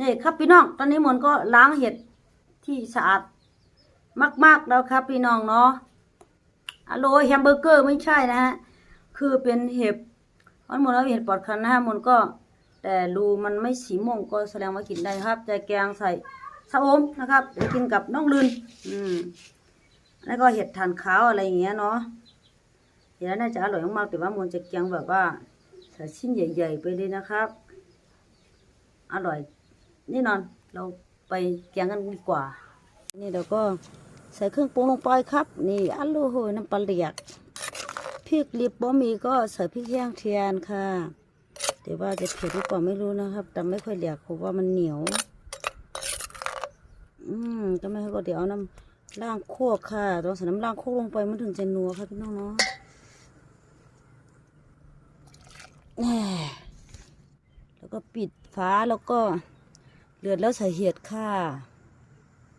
นี่ครับพี่น้องตอนนี้มนก็ล้างเห็ดที่สะอาดมาก ๆแล้วครับพี่น้องเนาะอโลแฮมเบอร์เกอร์ไม่ใช่นะฮะคือเป็นเห็บมันมนเอาเห็ดปลอดคันนะฮะมนก็ แต่รูมันไม่สีม่วงก็แสดงว่ากินได้ครับใจแกงใส่ชะอมนะครับเดี๋ยวกินกับน้องลืนอืมแล้วก็เห็ดทานขาวอะไรอย่างเงี้ยเนาะเห็ดนั้นน่าจะอร่อยมากแต่ว่ามนจะแกงแบบว่าใส่ชิ้นใหญ่ ๆ ไปเลยนะครับ อร่อย แน่นอนเราไปแกงกันดีกว่า นี่เราก็ใส่เครื่องปรุงลงไปครับ นี่อัลโลโหน้ำปลาเหลียกพริกลิบบ่มีก็ใส่พริกแห้งเทียนค่ะแต่ว่าจะเผ็ดหรือเปล่าไม่รู้นะครับแต่ไม่ค่อยเหลียกเพราะว่ามันเหนียว อืมก็ไม่ค่อยก็เดี๋ยวเอาน้ำล่างโคกค่ะต้องใส่น้ำล่างโคกลงไปมันถึงจะนัวค่ะพี่น้องเนาะแล้วก็ปิดฝาแล้วก็ เลือดแล้วใส่เห็ดค่ะ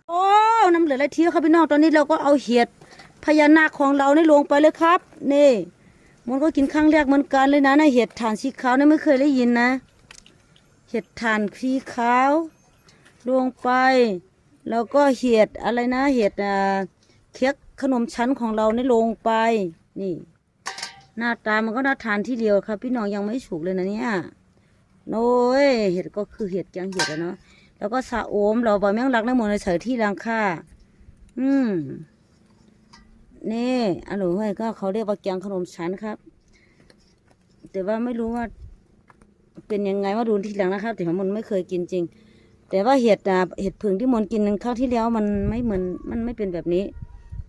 โอ้น้ำเหลืออะไรเที่ยวครับพี่น้องตอนนี้เราก็เอาเห็ดพญานาคของเราในี่ลงไปเลยครับ นี่ มันก็กินครั้งแรกเหมือนกันเลยนะนะเห็ดฐานสีขาวนี่ไม่เคยได้ยินนะ เห็ดฐานสีขาวลงไป แล้วก็เห็ดอะไรนะ เห็ดอ่าเค้กขนมชั้นของเราในลงไป นี่ หน้าตามันก็น่าทานที่เดียวครับ พี่น้องยังไม่สุกเลยนะเนี่ยโน้ยเห็ดก็คือเห็ดแกงเห็ดอะเนาะ แล้วก็สะโอมเราบอแมงลักในหมดในเสยที่รังค่า อืม นี่อันหนูให้ก็เขาเรียกว่าแกงขนมชั้นครับ แต่ว่าไม่รู้ว่า เป็นยังไงว่าดูที่หลังนะครับ แต่ว่ามันไม่เคยกินจริง แต่ว่าเห็ดอะเห็ดผึ่งที่มนกินครั้งที่แล้วมันไม่เหมือนมันไม่เป็นแบบนี้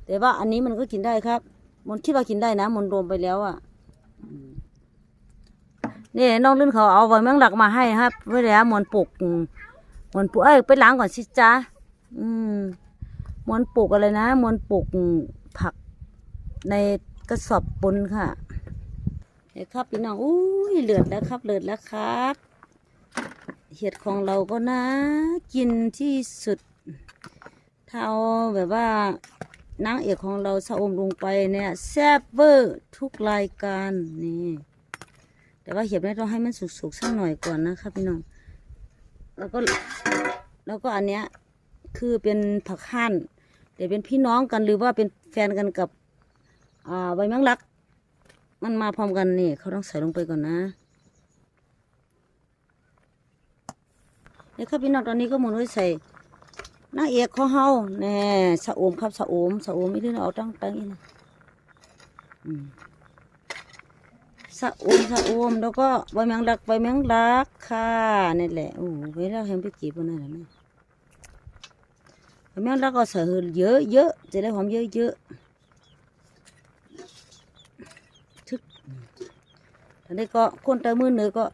แต่ว่าอันนี้มันก็กินได้ครับ มนคิดว่ากินได้นะ มนรวมไปแล้วอะนี่น้องลื่นเขาเอาใบแมงลักมาให้ครับไว้แล้วมนปลูก มมนปลูกเอ้ยไปล้างก่อนสิจ้าอืมมนปลูกอะไรนะมนปลูกผักในกระสอบปุนค่ะเห็นครับพี่น้องอุ้ยเลือดแล้วครับเลือดแล้วครับ เห็ดของเราก็น่ากินที่สุดถ้าเอาแบบว่านางเอกของเราสะอมลงไปเนี่ยแซ่บเวอร์ทุกรายการนี่แต่ว่าเห็ดนี่ต้องให้มันสุกๆสักหน่อยก่อนนะครับพี่น้องแล้วก็ แล้วก็อันเนี้ยคือเป็นผักหั่นแต่เป็นพี่น้องกันหรือว่าเป็นแฟนกันกับอ่าใบแมงลัก มันมาพร้อมกันนี่เขาต้องใส่ลงไปก่อนนะเนี่ยครับพี่น้องตอนนี้ก็หมุนไว้ใส่นางเอกของเฮาแน่สะโอมครับสะโอมสะโอมไม่ได้เอาตั้งตั้งอีนะอืม สะอมสะอมแล้วก็ใบแมงลักใบแมงลักค่ะนี่แหละโอ้เวลาเห็นไปกีบมันนั่นแหละแม่ใบแมงลักก็ใส่เยอะเยอะจะได้หอมเยอะเยอะทึกตอนนี้ก็คนต่มือเหนือก็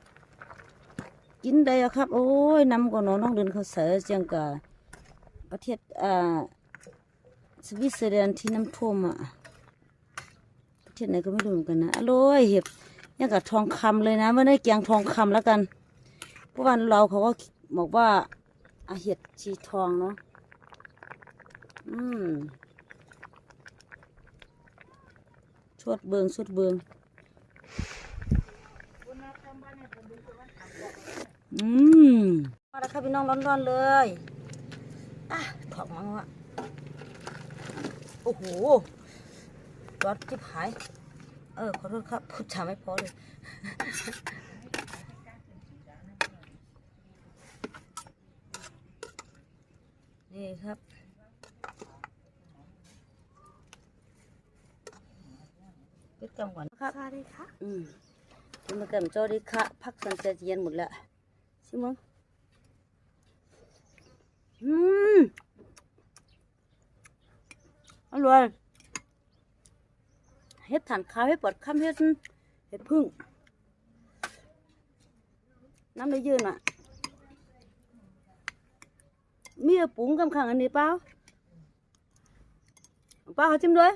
กินได้อะครับ โอ้ยนำก็น้องน้องเดินเขาเสือเจียงกับประเทศอ่าสวิตเซอร์แลนด์ที่น้ำท่วมอะ ประเทศไหนก็ไม่รู้เหมือนกันนะอร่อยเห็บยังกับทองคำเลยนะไม่ได้แกงทองคำแล้วกันเพราะวันเราเขาก็บอกว่าอาเห็ดชีทองเนาะอืมชดเบิงชดเบิงอืมมาแล้วครับพี่น้องร้อนๆเลยอะถอดมังวะโอ้โห ร้อนจิบหาย เออ ขอโทษครับพูดจาไม่พอเลยนี่ครับปิดกล้องก่อนครับสวัสดีค่ะ อืมนี่มันเกิดโจดีค่ะพักสันเสร็จเย็นหมดแล้วชิมึงอืมอร่อย เฮ็ดฐานข้าวให้ปวดข้ามเฮ็ดเฮ็ดพึ่ง น้ำได้ยืนอะ มีปุ๋งกำขังอันนี้เปล่าเปล่าเขาจิ้มด้วย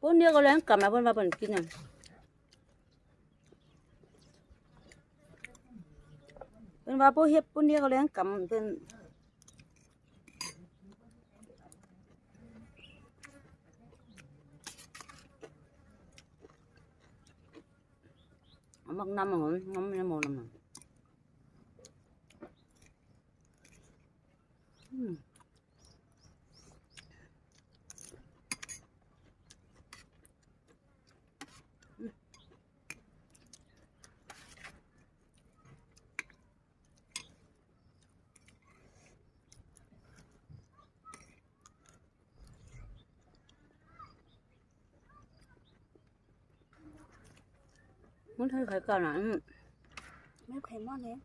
ปุ่นเดียวก็แล้วกลับมาเพิ่นว่าเพิ่นกินน่ะ เป็นว่าบ่เฮ็ดปุ่นเดียวก็เลี้ยงกำเพิ่นเอามักน้ำหอมน้ำน้ำมันน้ำ มันใช่ไข่กันอะอืมไม่ไข่มอนเลย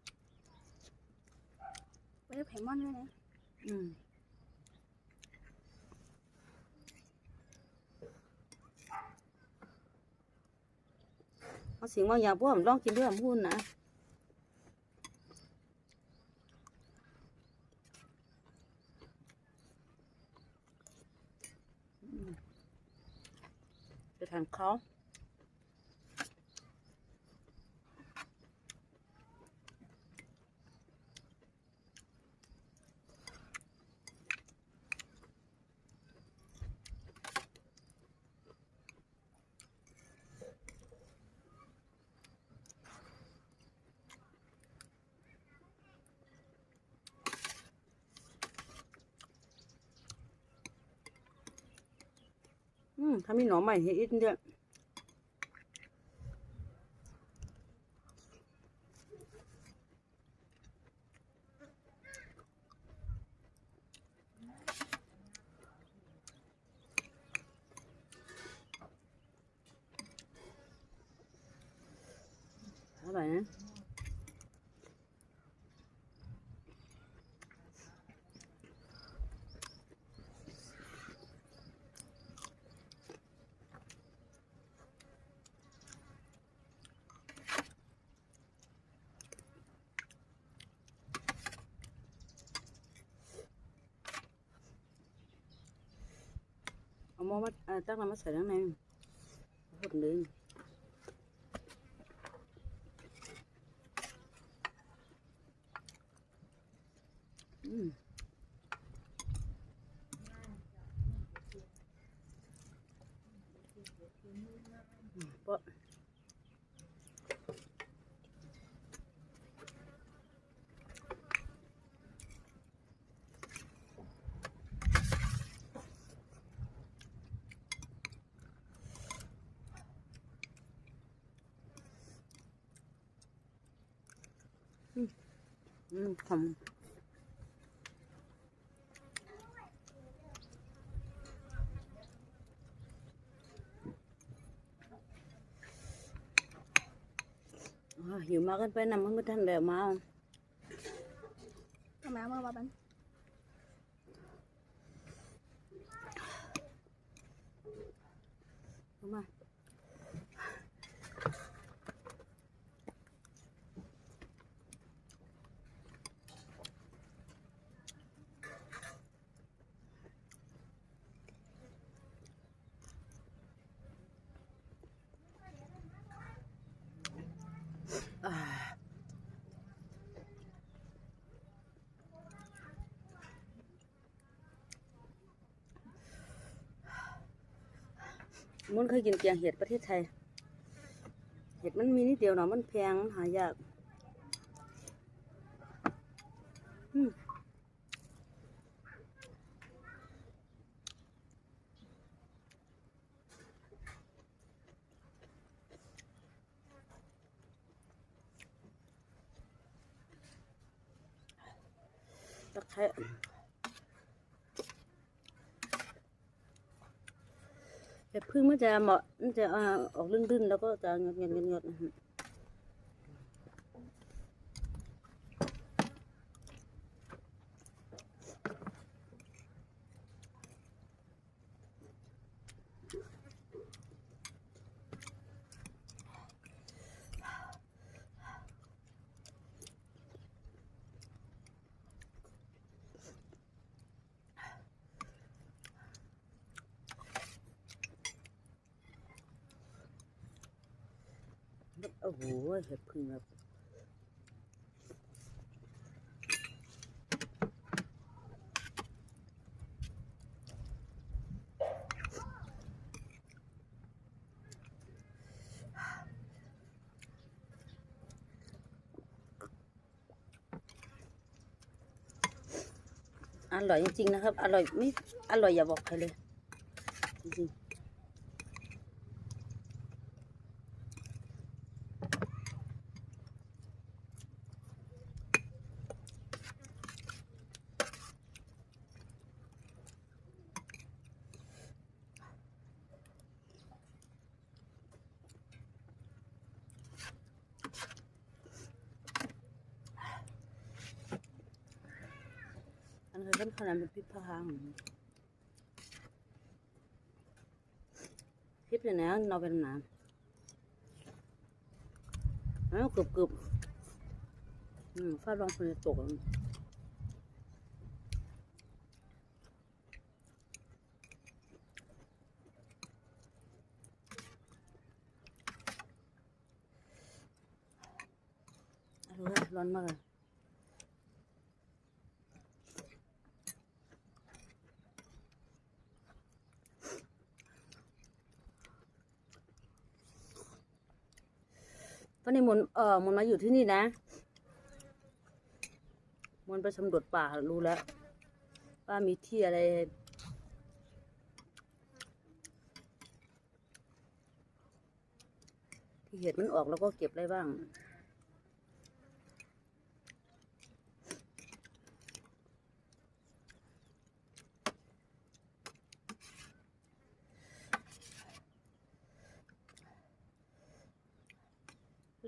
ไม่ได้ไข่มอนด้วยนะอืมเอาสิ่งบางอย่างพวกผมลองกินด้วยผมพูดนะอืมไปทานเขา อืมถ้ามีหน่อใหม่ให้อีกเดียวอร่อยนะ มอมาตั้งน้ำมาใส่ข้างในหดเลยอืมอืมเพราะ อืมทำอ่าหิวมากันไปนำมันไม่ทันแล้วมาทำไมมาบ้านมา มุนเคยกินแกงเห็ดประเทศไทย เห็ดมันมีนิดเดียวเนาะมันแพงหายากอืมตะไคร้ แต่พึ่งมันจะเหมาะมันจะออกลื่นๆแล้วก็จะเงียบๆเงียบๆ อ้โหเห็ดพึ่งครับอร่อยจริงๆนะครับ อร่อยไม่อร่อยอย่าบอกใครเลยจริง ๆอันนี้เป็นขนาดเป็นพริกพะฮังพริกเนี่ยนะเราเป็นน้ำแล้วกรุบกรุบอืมฟาดลองเป็นตกร้อนมากเลย วันนี้มนเออมนมาอยู่ที่นี่นะมนไปสำรวจป่ารู้แล้วว่ามีที่อะไร ที่เห็ดมันออกแล้วก็เก็บได้บ้าง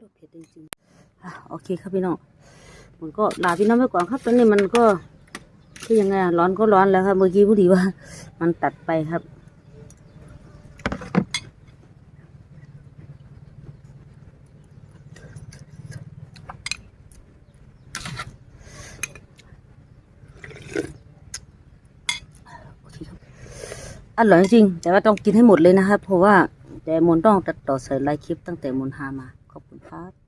โรคเผ็ ดจริงๆโอเคครับพี่น้องมันก็ลาพี่น้องไปก่อนครับตอนนี้มันก็คือยังไงร้อนก็ร้อนแล้วครับเมื่อกี้พูดดีว่า มันตัดไปครับอร่อยจริงแต่ว่าต้องกินให้หมดเลยนะครับ เพราะว่าแต่มนต้องตัดต่อใส่ไลฟ์คลิปตั้งแต่มนหามา ขอบคุณครับ